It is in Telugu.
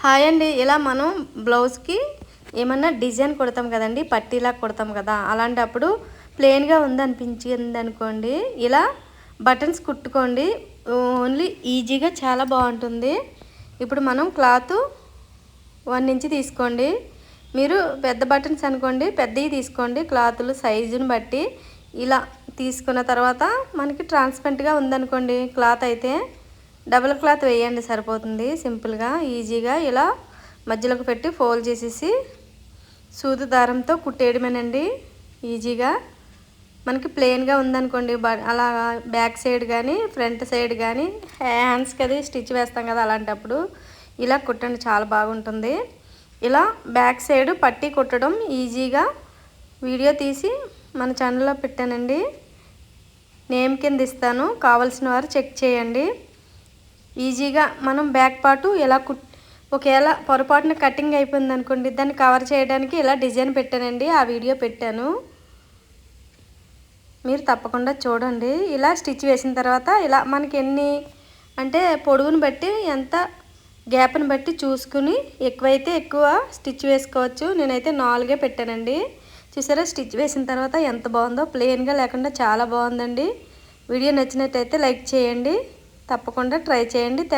హాయ్ అండి. ఇలా మనం బ్లౌజ్కి ఏమన్నా డిజైన్ కుడతాం కదండి పట్టీలా కుడతాం కదా అలాంటప్పుడు ప్లెయిన్గా ఉందనిపించింది అనుకోండి ఇలా బటన్స్ కుట్టుకోండి ఓన్లీ ఈజీగా చాలా బాగుంటుంది. ఇప్పుడు మనం క్లాత్ వన్ ఇంచ్ తీసుకోండి. మీరు పెద్ద బటన్స్ అనుకోండి పెద్దవి తీసుకోండి క్లాతులు సైజుని బట్టి ఇలా తీసుకున్న తర్వాత మనకి ట్రాన్స్పరెంట్గా ఉందనుకోండి క్లాత్ అయితే. డబుల్ క్లాత్ వేయండి సరిపోతుంది. సింపుల్గా ఈజీగా ఇలా మధ్యలోకి పెట్టి ఫోల్డ్ చేసేసి సూది దారంతో కుట్టేయడమేనండి. ఈజీగా. మనకి ప్లెయిన్గా ఉందనుకోండి అలా బ్యాక్ సైడ్ కానీ ఫ్రంట్ సైడ్ కానీ హ్యాండ్స్కి అది స్టిచ్ వేస్తాం కదా అలాంటప్పుడు. ఇలా కుట్టండి చాలా బాగుంటుంది. ఇలా బ్యాక్ సైడ్ పట్టి కుట్టడం ఈజీగా. వీడియో తీసి మన ఛానల్లో పెట్టానండి. నేమ్ కింద ఇస్తాను. కావలసిన వారు చెక్ చేయండి. ఈజీగా మనం బ్యాక్ పార్టు ఎలా కుట్ ఒకవేళ పొరపాటున కటింగ్ అయిపోయింది అనుకోండి దాన్ని కవర్ చేయడానికి ఇలా డిజైన్ పెట్టానండి ఆ వీడియో పెట్టాను. మీరు తప్పకుండా చూడండి. ఇలా స్టిచ్ వేసిన తర్వాత ఇలా మనకి ఎన్ని అంటే పొడుగును బట్టి ఎంత గ్యాప్ని బట్టి చూసుకుని ఎక్కువైతే ఎక్కువ స్టిచ్ వేసుకోవచ్చు. నేనైతే నాలుగే పెట్టానండి. చూసారా స్టిచ్ వేసిన తర్వాత ఎంత బాగుందో ప్లెయిన్గా లేకుండా చాలా బాగుందండి. వీడియో నచ్చినట్టయితే లైక్ చేయండి. తప్పకుండా ట్రై చేయండి. థ్యాంక్